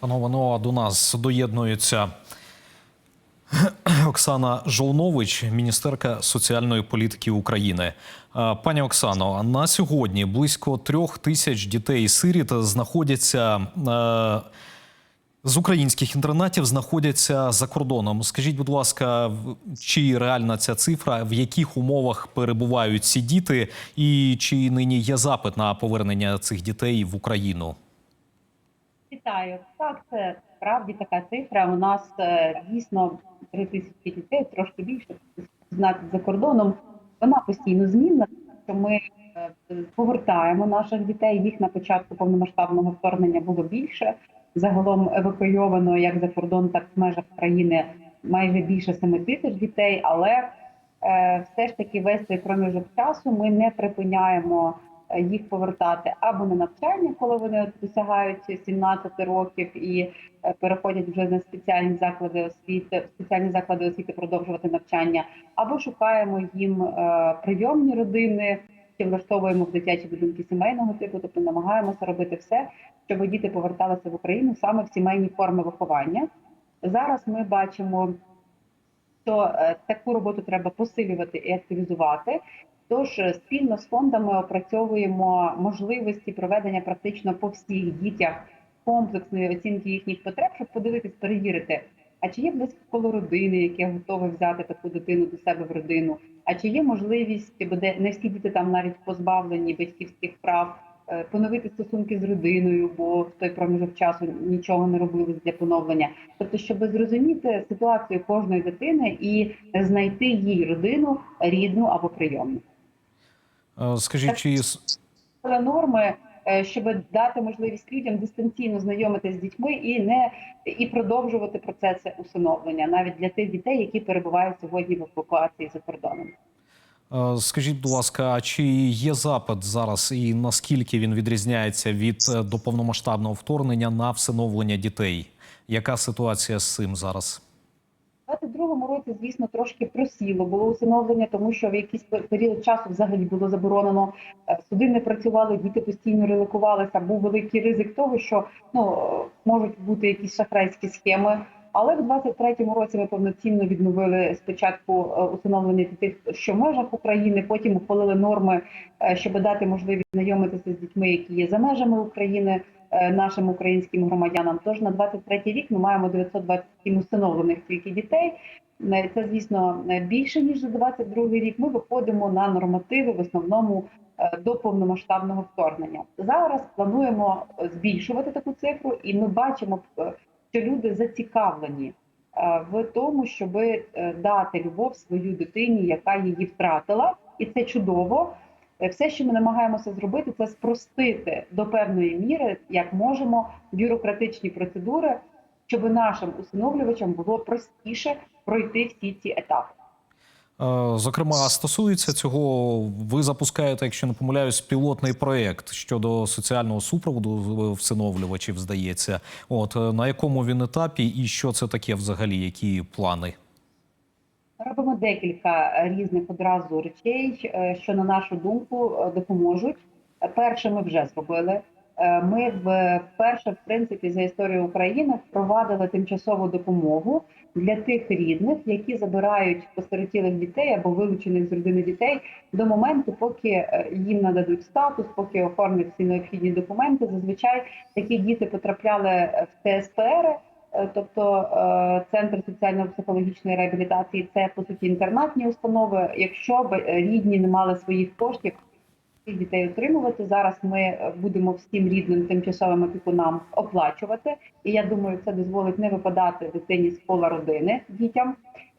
Панове, а до нас доєднується Оксана Жолнович, міністерка соціальної політики України. Пані Оксано, на сьогодні близько трьох тисяч дітей-сиріт знаходяться е, з українських інтернатів знаходяться за кордоном. Скажіть, будь ласка, чи реальна ця цифра, в яких умовах перебувають ці діти, і чи нині є запит на повернення цих дітей в Україну? Вітаю. Так, це справді така цифра. У нас е, дійсно три тисячі дітей, трошки більше знати за кордоном. Вона постійно змінна. Що ми е, повертаємо наших дітей. Їх на початку повномасштабного вторгнення було більше. Загалом евакуйовано як за кордон, так в межах країни майже більше 7 тисяч дітей. Але е, все ж таки весь цей проміжок часу ми не припиняємо їх повертати або на навчання, коли вони досягають 17 років і е, переходять вже на спеціальні заклади освіти, спеціальні заклади освіти продовжувати навчання, або шукаємо їм е, прийомні родини, чи влаштовуємо в дитячі будинки сімейного типу, тобто намагаємося робити все, щоб діти поверталися в Україну саме в сімейні форми виховання. Зараз ми бачимо, що е, таку роботу треба посилювати і активізувати. Тож е, спільно з фондами опрацьовуємо можливості проведення практично по всіх дітях комплексної оцінки їхніх потреб, щоб подивитись, перевірити, а чи є близько коло родини, яке готове взяти таку дитину до себе в родину, а чи є можливість, бо не всі діти там навіть позбавлені батьківських прав, е, поновити стосунки з родиною, бо в той проміжок часу нічого не робили для поновлення. Тобто, щоб зрозуміти ситуацію кожної дитини і знайти їй родину рідну або прийомну. Е, Скажіть, чи норми, е, щоб дати можливість людям дистанційно знайомитися з дітьми і не і продовжувати процеси усиновлення навіть для тих дітей, які перебувають сьогодні в евакуації за кордоном. Е, Скажіть, будь ласка, а чи є запит зараз і наскільки він відрізняється від до повномасштабного вторгнення на всиновлення дітей? Яка ситуація з цим зараз? У 22-му році, звісно, трошки просіло було усиновлення, тому що в якийсь період часу взагалі було заборонено. е, Суди не працювали, діти постійно релокувалися. Був великий ризик того, що ну можуть бути якісь шахрайські схеми. Але в 23-му році ми повноцінно відновили спочатку е, усиновлення дітей, що в межах України, потім ухвалили норми, е, щоб дати можливість знайомитися з дітьми, які є за межами України нашим українським громадянам. Тож на 23-й рік ми маємо 927 усиновлених тільки дітей. Е, Це, звісно, е, більше ніж за 22-й рік. Ми виходимо на нормативи в основному е, до повномасштабного вторгнення. Зараз плануємо е, збільшувати таку цифру, і ми бачимо, е, що люди зацікавлені е, в тому, щоб дати любов свою дитині, яка її втратила, і це чудово. Е, Все, що ми намагаємося зробити, це спростити до певної міри, як можемо, бюрократичні процедури, щоб нашим усиновлювачам було простіше пройти всі ці етапи. Е, Зокрема, стосується цього, ви запускаєте, якщо не помиляюсь, пілотний проєкт щодо соціального супроводу всиновлювачів, здається. От е, на якому він етапі і що це таке взагалі? Які плани? Робимо декілька різних одразу речей, е, що на нашу думку е, допоможуть. Перше, ми вже зробили. Е, Ми вперше, в принципі, за історію України впровадили тимчасову допомогу для тих рідних, які забирають посиротілих дітей або вилучених з родини дітей до моменту, поки їм нададуть статус, поки оформлять всі необхідні документи. Зазвичай такі діти потрапляли в ТСПР, тобто е, центр соціально-психологічної реабілітації це по суті інтернатні установи. Якщо б е, рідні не мали своїх коштів дітей отримувати, зараз ми е, будемо всім рідним тимчасовим опікунам оплачувати. І я думаю, це дозволить не випадати дитині з кола родини дітям.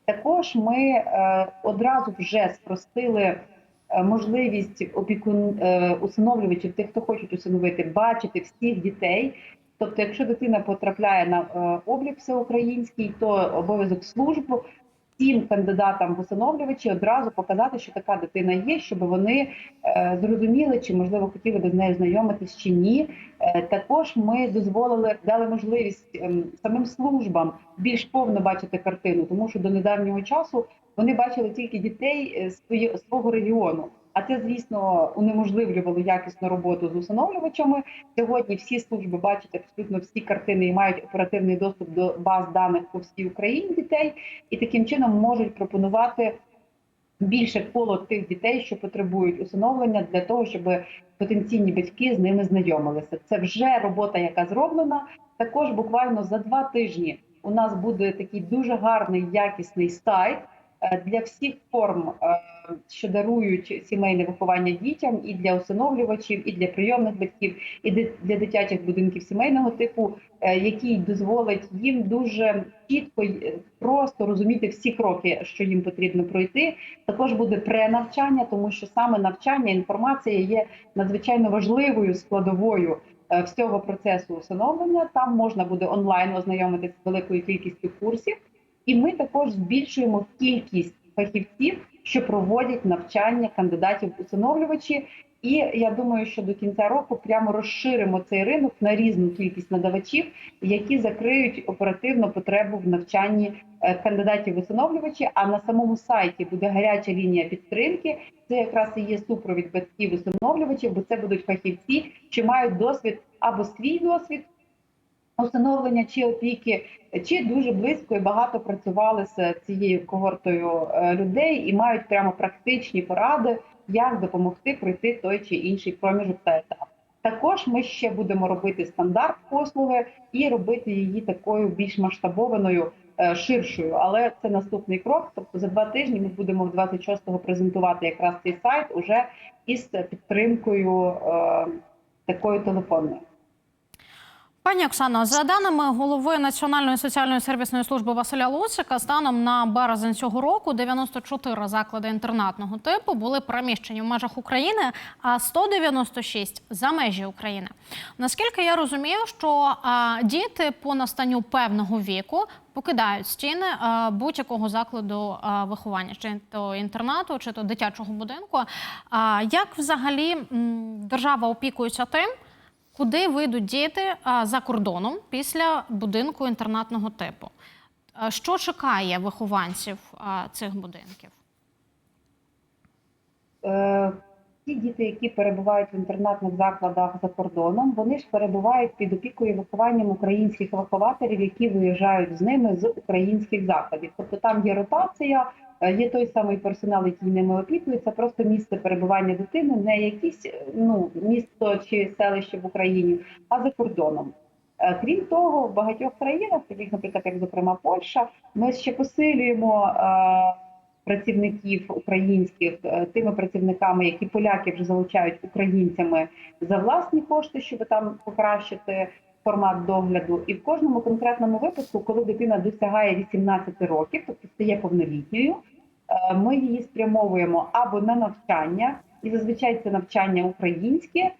Також ми е, одразу вже спростили е, можливість опікун е, усиновлювачів, тих, хто хочуть усиновити, бачити всіх дітей. Тобто, якщо дитина потрапляє на е, облік всеукраїнський, то обов'язок служб всім кандидатам в усиновлювачі одразу показати, що така дитина є, щоб вони е, зрозуміли, чи можливо хотіли би з нею знайомитись чи ні. Е, також ми дозволили дали можливість ем, самим службам більш повно бачити картину, тому що до недавнього часу вони бачили тільки дітей свого регіону. А це, звісно, унеможливлювало якісну роботу з усиновлювачами. Сьогодні всі служби бачать абсолютно всі картини і мають оперативний доступ до баз даних по всій Україні дітей, і таким чином можуть пропонувати більше коло тих дітей, що потребують усиновлення, для того, щоб потенційні батьки з ними знайомилися. Це вже робота, яка зроблена. Також буквально за два тижні у нас буде такий дуже гарний якісний сайт для всіх форм, е, що дарують сімейне виховання дітям, і для усиновлювачів, і для прийомних батьків, і для дитячих будинків сімейного типу, е, який дозволить їм дуже чітко е, просто розуміти всі кроки, що їм потрібно пройти. Також буде пренавчання, тому що саме навчання, інформація є надзвичайно важливою складовою е, всього процесу усиновлення. Там можна буде онлайн ознайомитися з великою кількістю курсів, і ми також збільшуємо кількість фахівців, що проводять навчання кандидатів усиновлювачі. І я думаю, що до кінця року прямо розширимо цей ринок на різну кількість надавачів, які закриють оперативно потребу в навчанні е, кандидатів усиновлювачі. А на самому сайті буде гаряча лінія підтримки. Це якраз і є супровід батьків усиновлювачів, бо це будуть фахівці, що мають досвід або свій досвід усиновлення чи опіки, чи дуже близько і багато працювали з цією когортою е, людей і мають прямо практичні поради, як допомогти пройти той чи інший проміжок та етап. Також ми ще будемо робити стандарт послуги і робити її такою більш масштабованою, е, ширшою. Але це наступний крок. Тобто за два тижні ми будемо в 26-го презентувати якраз цей сайт уже із підтримкою е, такою телефонною. Пані Оксано, за даними голови Національної соціальної сервісної служби Василя Луцика, станом на березень цього року 94 заклади інтернатного типу були переміщені в межах України, а 196 – за межі України. Наскільки я розумію, що а, діти по настанню певного віку покидають стіни будь-якого закладу а, виховання, чи то інтернату, чи то дитячого будинку. А, як взагалі м, держава опікується тим? Куди вийдуть діти за кордоном після будинку інтернатного типу? Що чекає вихованців цих будинків? Е, Ті діти, які перебувають в інтернатних закладах за кордоном, вони ж перебувають під опікою вихованням українських вихователів, які виїжджають з ними з українських закладів. Тобто там є ротація, є той самий персонал, який ними опікується, просто місце перебування дитини, не якесь ну місто чи селище в Україні, а за кордоном. Е, Крім того, в багатьох країнах, таких, наприклад, як зокрема Польща, ми ще посилюємо е, працівників українських е, тими працівниками, які поляки вже залучають українцями за власні кошти, щоб там покращити формат догляду. І в кожному конкретному випадку, коли дитина досягає 18 років, тобто стає повнолітньою, е, ми її спрямовуємо або на навчання, і зазвичай це навчання українське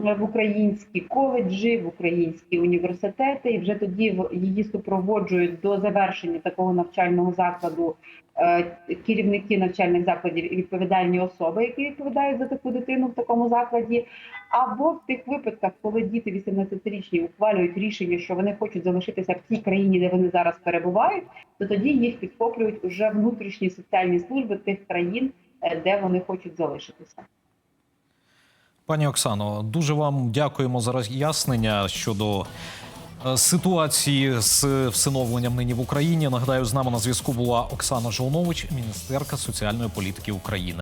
в українські коледжі, в українські університети, і вже тоді її супроводжують до завершення такого навчального закладу е, керівники навчальних закладів і відповідальні особи, які відповідають за таку дитину в такому закладі. Або в тих випадках, коли діти 18-річні ухвалюють рішення, що вони хочуть залишитися в тій країні, де вони зараз перебувають, то тоді їх підхоплюють уже внутрішні соціальні служби тих країн, е, де вони хочуть залишитися. Пані Оксано, дуже вам дякуємо за роз'яснення щодо е, ситуації з всиновленням нині в Україні. Нагадаю, з нами на зв'язку була Оксана Жолнович, міністерка соціальної політики України.